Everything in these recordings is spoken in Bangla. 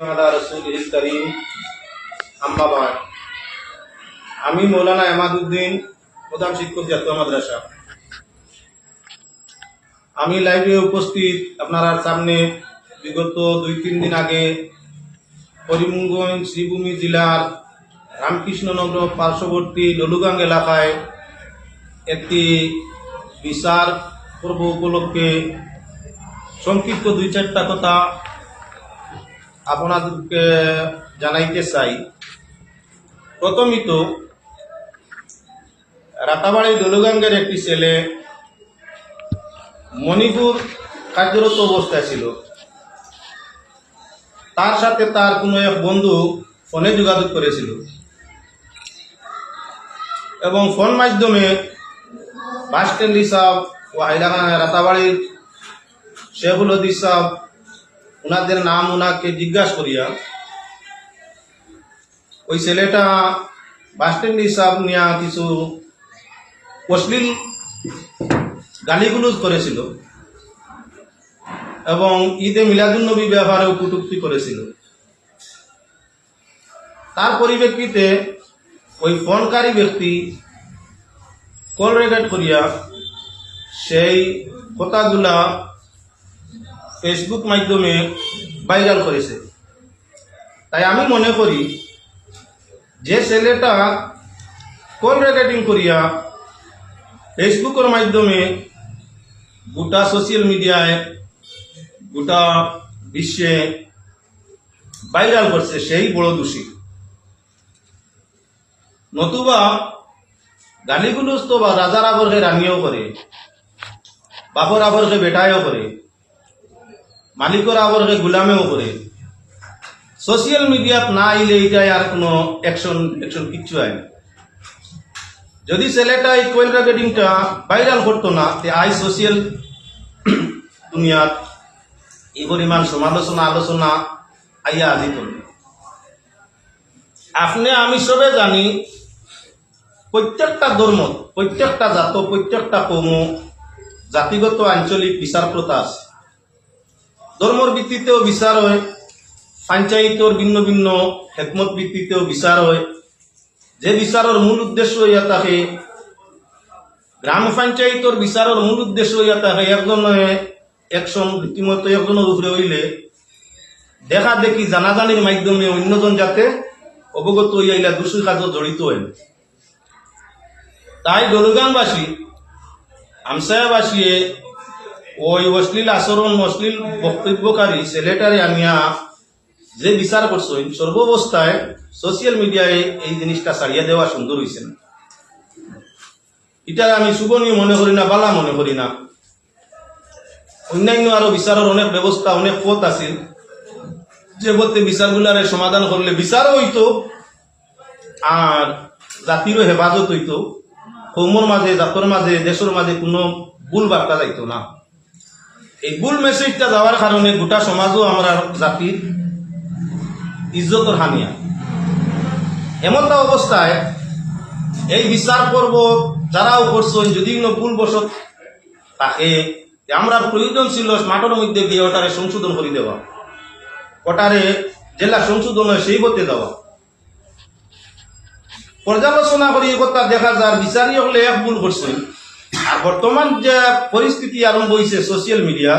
على رسوله الكريم আম্মা বাদ আমি মৌলানা এমাদুদ্দিন প্রধান শিক্ষক জাতীয় মাদ্রাসা আমি লাইভে উপস্থিত আপনার সামনে বিগত দুই তিন দিন আগে করিমগঞ্জ শ্রীভূমি জেলার রামকৃষ্ণনগর পার্শ্ববর্তী ললুগাং এলাকায় একটি বিচার পর্ব উপলক্ষে সংক্ষিপ্ত দুই চারটা কথা আপনাদেরকে জানাইতে চাই। প্রথমিত, রাতাবাড়ি দলুগাঙ্গের একটি ছেলে মণিপুর কার্যরত অবস্থায় ছিল। তার সাথে তার কোনো এক বন্ধু ফোনে যোগাযোগ করেছিল এবং ফোন মাধ্যমে বাস স্ট্যান্ড হিসাব ও হাইলাকানা রাতাবাড়ির শেখুল হদিস সাহ ওনাদের নাম ওনাকে জিজ্ঞাসা করিয়া, ওই ছেলেটা বাস স্ট্যান্ড হিসাব নিয়ে কিছু অশ্লীল গালিগুলোজ করেছিল এবং ঈদে মিলাদুন্নবী ব্যবহারেও কটূক্তি করেছিল। তার পরিপ্রেক্ষিতে ওই ফোনকারী ব্যক্তি কল রেকর্ড করিয়া সেই কথাগুলা ফেসবুক মাধ্যমে ভাইরাল করেছে। তাই আমি মনে করি, যে ছেলেটা কল রেকর্ডিং করিয়া ফেসবুকের মাধ্যমে গোটা সোশ্যাল মিডিয়ায় গোটা বিশ্বে ভাইরাল করছে, সেই বড় দোষী। নতুবা গালিগুলোজ তো বা রাজার আবরকে রানিও করে, বাপর আবরকে বেটায়ও করে মালিকর আবরকে গুলামেও করে। সোশিয়াল মিডিয়াত না আইলে এইটাই আর কোনো অ্যাকশন অ্যাকশন কিচ্ছু হয় না। যদি ছেলেটা এই কোয়েল রেকর্ডিংটা ভাইরাল করতো না, তে আই সোশিয়াল দুনিয়াত এই পরিমাণ সমালোচনা, আলোচনা আইয়া আজিত আপনি, আমি সবে জানি প্রত্যেকটা ধর্ম প্রত্যেকটা জাত, প্রত্যেকটা কৌম, জাতিগত আঞ্চলিক বিচার প্রথা আছে। ধর্মর ভিত্তিতেও বিচার হয় পঞ্চায়েতর ভিন্ন ভিন্ন হেকমত ভিত্তিতেও বিচার হয়। যে বিচারের মূল উদ্দেশ্য হইয়া থাকে গ্রাম পঞ্চায়েতর বিচারের মূল উদ্দেশ্য হইয়া থাকে একজনে একশন রীতিমতো একজনের উপরে হইলে দেখা দেখি জানাজানির মাধ্যমে অন্যজন যাতে অবগত হইয়া দোষী কাজত জড়িত হয়। তাই দলুগাংবাসী আমসায়াবাসী ওই অশ্লীল আচরণ অশ্লীল বক্তব্যকারী ছেলেটারে আনিয়া যে বিচার করছেন সর্বাবস্থায় সোশিয়াল মিডিয়ায় এই জিনিসটা ছাড়িয়ে দেওয়া সুন্দর হয়েছে না। এটা আমি শুভনীয় মনে করি না, বালা মনে করি না। অন্যান্য আরও বিচারের অনেক ব্যবস্থা, অনেক পথ আছে, যে পথে বিচারগুলারে সমাধান করলে বিচারও হইতো, আর জাতিরও হেফাজত হইতো। কৌমর মাঝে, জাতর মাঝে, দেশের মাঝে কোনো ভুল বার্তা যাইতো না। এই ভুল মেসেজটা যাওয়ার কারণে গোটা সমাজও আমরা জাতির ইজ্জতর হানিয়া। এমনটা অবস্থায় এই বিচার পর্ব যারাও করছেন, যদি কোনো ভুল বসত তাকে আমরা প্রয়োজন ছিল মাঠের মধ্যে গিয়ে ওটারে সংশোধন করে দেওয়া, ওটারে জেলা সংশোধন হয় সেই পথে দেওয়া পর্যালোচনা করে এই কথা দেখা যায় বিচারী হলে এক ভুল করছেন বর্তমান যে পরিস্থিতি আরম্ভ হয়েছে সোশিয়াল মিডিয়া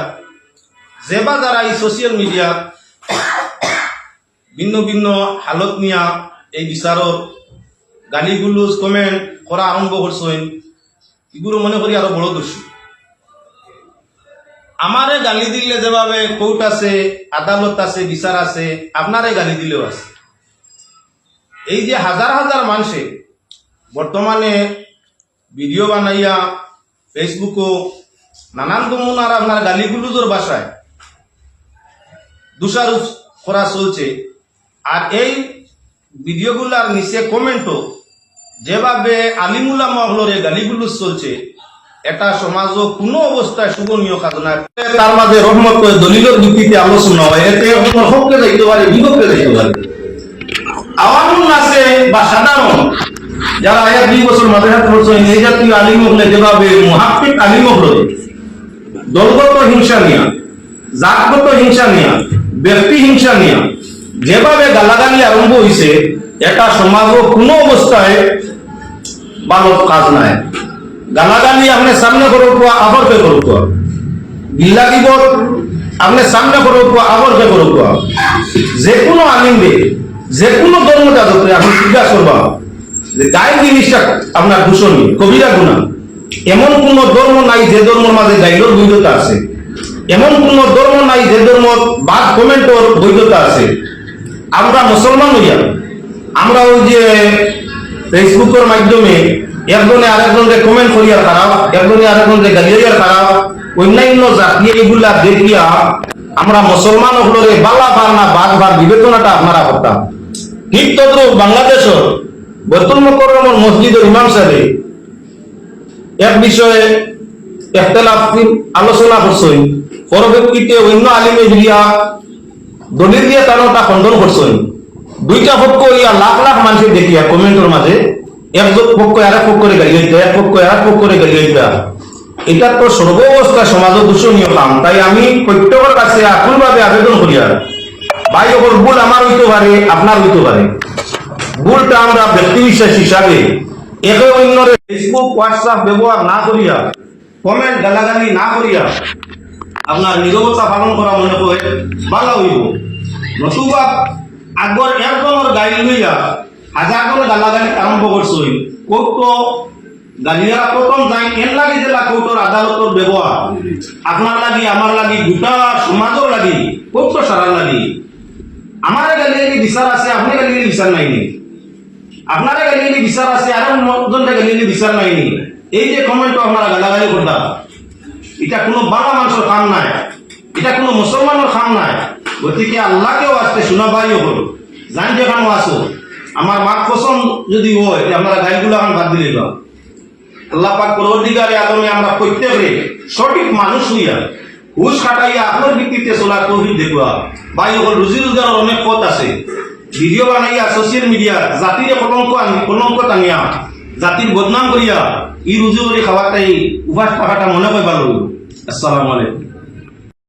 যে বা যারা এই সোশিয়াল মিডিয়া ভিন্ন ভিন্ন হালত নিয়া এই বিচারত গালিগুলোজ কমেন্ট করা আরম্ভ করছেন এগুলো মনে করি আরও বড় দোষী আমারে গালি দিলে যেভাবে কোর্ট আছে, আদালত আছে বিচার আছে আপনারে গালি দিলেও আছে। এই যে হাজার হাজার মানুষে বর্তমানে ভিডিও বানাইয়া ফেসবুকও নানান নমুনার আপনার গালিগুলোজোর বাসায় দোষারোপ করা চলছে। আর এই ভিডিওগুলার নিচে কমেন্টও যেভাবে আলিমুল্লাহ মহলরে গালিগুলো চলছে, এটা সমাজও কোনো অবস্থায় শুভনীয় কাজ না। তার মাঝে রহমত করে দলিলের ভিত্তিতে আলোচনা হয়। এতে হককে যাইতে পারে, বিপক্ষে যাইতে পারে। আওয়ামুল আছে বা সাধারণ যারা এক দুই বছর হাতে করছেন এই জাতীয় আলিম হলে যেভাবে মহাত্মিক আলিম হলে দলগত হিংসা নিয়া, জাতগত হিংসা নিয়া, ব্যক্তি হিংসা নিয়া, যেভাবে গালাগালি আরম্ভ হয়েছে এটা সমাজ কোনো অবস্থায় ভালো কাজ নাই। গালাগালি আপনি সামনে করো কোয়া আবরকে করো কোয়া গিল্লা দিব আপনি সামনে করো কোয়া আবরকে করো কোয়া যে কোনো আলিমবে যে কোনো ধর্মটা যত আপনি জিজ্ঞাসা করবা গায়ের জিনিসটা আপনার দূষণী কবিরা গুণা। এমন কোন ধর্ম নাই যে ধর্মের মাঝে গাইলোর বৈধতা আছে। এমন কোন ধর্ম নাই যে ধর্ম বাদ কমেন্টর বৈধতা আছে। আমরা মুসলমান হইয়া, আমরা ওই যে ফেসবুকের মাধ্যমে একজনে আরেকজনকে কমেন্ট করিয়ার খারাপ একজনে আরেকজনকে গালিয়ার খারাপ অন্যান্য জাতি এগুলা দেখিয়া আমরা মুসলমান হলরে বালা বার না বাদ বার বিবেচনাটা আপনারা করতাম। ঠিক তদ্রুপ বাংলাদেশের বৈতুল মসজিদের ইমাম সাহেব, এক বিষয়ে আলোচনা পরবর্তীতে অন্য আলিমে দিয়া দলিল দিয়ে করছেন। দুইটা পক্ষ ইয়া লাখ লাখ মানুষের দেখিয়া, কমেন্টের মাঝে এক পক্ষ আর এক পক্ষরে গালি হইতা, এক পক্ষ আর এক পক্ষরে গালি হইতা। এটা তো সর্বাবস্থা সমাজ দূষণীয় কাম, তাই আমি প্রত্যেকের কাছে আকুল ভাবে আবেদন করি আর, ভাই ওপর ভুল আমার হইতে পারে, আপনার হইতে পারে। ভুলটা আমরা ব্যক্তি বিশেষ হিসাবে একে অন্যরে ফেসবুক হোয়াটসঅ্যাপ ব্যবহার না করিয়া কমেন্ট গালাগালি না করিয়া আপনার নিরবতা পালন করা মনে হয় ভালো হইব। নতুবা আগর একজনের গাড়ি লইয়া হাজার করে গালাগালি আরম্ভ করছই। কৌট গালিয়ারা প্রথম যাই, এর লাগি জেলা কৌটর আদালতর ব্যবহার। আপনার লাগি, আমার লাগি, গোটা সমাজের লাগি কৌট সারার লাগি। আমার গালিয়ালি বিচার আছে, আপনি গালিয়ালি বিচার নাই নি? আপনারা গালিয়ালি বিচার আছে, আর জনটা গালিয়ালি বিচার নাই নি। এই যে কমেন্ট আপনারা গালাগালি করতাম এটা কোনো বাংলা মানুষের কাম নাই। এটা কোনো মুসলমানের কাম নাই। গতিকে আল্লাহকেও আসতে শোনা পাই হল জান যেখানে আসো আমার মাক পছন্দ যদি হয় আমরা গাইগুলো এখন বাদ দিলে বা আল্লাহ পাক পরবর্তীকালে আদমে আমরা প্রত্যেকে সঠিক মানুষ হইয়া হুশ খাটাইয়া আপনার ভিত্তিতে চলা তৌহিদ দেখুয়া। হল রুজি রোজগারের অনেক পথ আছে। ভিডিও বানাইয়া সোশ্যাল মিডিয়া জাতির কলঙ্ক কলঙ্ক টানিয়া জাতির বদনাম করিয়া, ই রুজু করে খাওয়াটাই উপাস থাকাটা মনে ভালো আসসালামু আলাইকুম।